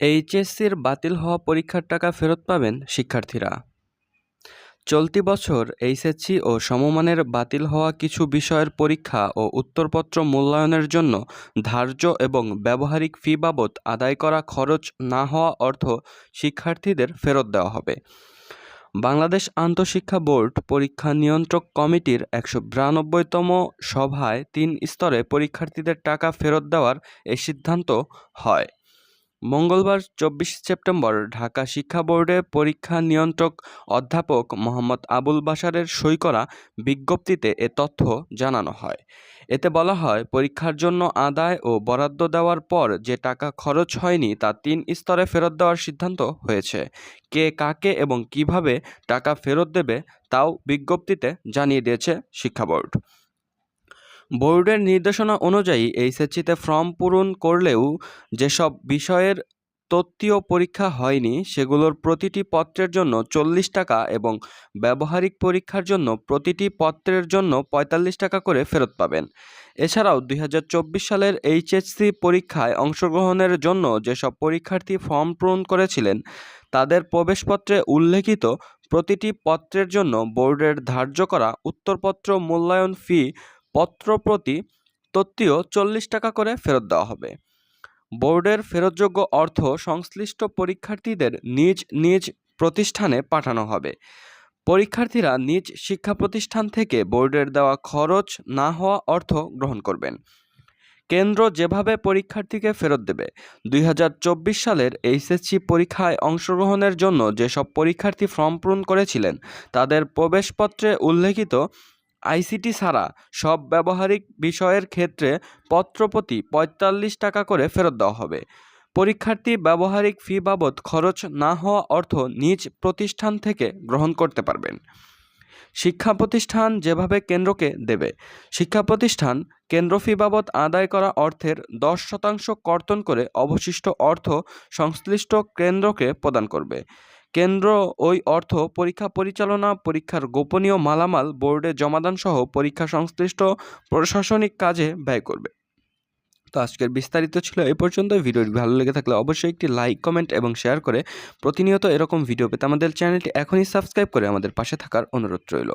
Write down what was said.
এইচএসসির বাতিল হওয়া পরীক্ষার টাকা ফেরত পাবেন শিক্ষার্থীরা। চলতি বছর এইচএসসি ও সমমানের বাতিল হওয়া কিছু বিষয়ের পরীক্ষা ও উত্তরপত্র মূল্যায়নের জন্য ধার্য এবং ব্যবহারিক ফি বাবদ আদায় করা খরচ না হওয়া অর্থ শিক্ষার্থীদের ফেরত দেওয়া হবে। বাংলাদেশ আন্তঃশিক্ষা বোর্ড পরীক্ষা নিয়ন্ত্রক কমিটির একশো বিরানব্বইতম সভায় তিন স্তরে পরীক্ষার্থীদের টাকা ফেরত দেওয়ার এ সিদ্ধান্ত হয়। মঙ্গলবার, চব্বিশ সেপ্টেম্বর, ঢাকা শিক্ষা বোর্ডে পরীক্ষা নিয়ন্ত্রক অধ্যাপক মোহাম্মদ আবুল বাশারের সই করা বিজ্ঞপ্তিতে এ তথ্য জানানো হয়। এতে বলা হয়, পরীক্ষার জন্য আদায় ও বরাদ্দ দেওয়ার পর যে টাকা খরচ হয়নি তা তিন স্তরে ফেরত দেওয়ার সিদ্ধান্ত হয়েছে। কে কাকে এবং কীভাবে টাকা ফেরত দেবে তাও বিজ্ঞপ্তিতে জানিয়ে দিয়েছে শিক্ষা বোর্ড। বোর্ডের নির্দেশনা অনুযায়ী এইচএসসিতে ফর্ম পূরণ করলেও যেসব বিষয়ের তত্ত্বীয় পরীক্ষা হয়নি, সেগুলোর প্রতিটি পত্রের জন্য চল্লিশ টাকা এবং ব্যবহারিক পরীক্ষার জন্য প্রতিটি পত্রের জন্য পঁয়তাল্লিশ টাকা করে ফেরত পাবেন। এছাড়াও দুই হাজার চব্বিশ সালের এইচএসসি পরীক্ষায় অংশগ্রহণের জন্য যেসব পরীক্ষার্থী ফর্ম পূরণ করেছিলেন, তাদের প্রবেশপত্রে উল্লেখিত প্রতিটি পত্রের জন্য বোর্ডের ধার্য করা উত্তরপত্র মূল্যায়ন ফি পত্রপ্রতি তত্ত্বীয় চল্লিশ টাকা করে ফেরত দেওয়া হবে। বোর্ডের ফেরতযোগ্য অর্থ সংশ্লিষ্ট পরীক্ষার্থীদের নিজ নিজ প্রতিষ্ঠানে পাঠানো হবে। পরীক্ষার্থীরা নিজ শিক্ষা প্রতিষ্ঠান থেকে বোর্ডের দেওয়া খরচ না হওয়া অর্থ গ্রহণ করবেন। কেন্দ্র যেভাবে পরীক্ষার্থীকে ফেরত দেবে, দুই হাজার চব্বিশ সালের এইচএসসি পরীক্ষায় অংশগ্রহণের জন্য যেসব পরীক্ষার্থী ফর্ম পূরণ করেছিলেন, তাদের প্রবেশপত্রে উল্লেখিত আইসিটি ছাড়া সব ব্যবহারিক বিষয়ের ক্ষেত্রে পত্রপ্রতি পঁয়তাল্লিশ টাকা করে ফেরত দেওয়া হবে। পরীক্ষার্থী ব্যবহারিক ফি বাবদ খরচ না হওয়া অর্থ নিজ প্রতিষ্ঠান থেকে গ্রহণ করতে পারবেন। শিক্ষা প্রতিষ্ঠান যেভাবে কেন্দ্রকে দেবে, শিক্ষা প্রতিষ্ঠান কেন্দ্র ফি বাবদ আদায় করা অর্থের দশ শতাংশ কর্তন করে অবশিষ্ট অর্থ সংশ্লিষ্ট কেন্দ্রকে প্রদান করবে। কেন্দ্র ওই অর্থ পরীক্ষা পরিচালনা পরীক্ষার গোপনীয় মালামাল বোর্ডে জমাদান সহ পরীক্ষা সংশ্লিষ্ট প্রশাসনিক কাজে ব্যয় করবে। তো আজকের বিস্তারিত ছিল এ পর্যন্ত ভিডিওটি ভালো লেগে থাকলে অবশ্যই একটি লাইক, কমেন্ট এবং শেয়ার করে প্রতিনিয়ত এরকম ভিডিও পেতে আমাদের চ্যানেলটি এখনই সাবস্ক্রাইব করে আমাদের পাশে থাকার অনুরোধ রইল।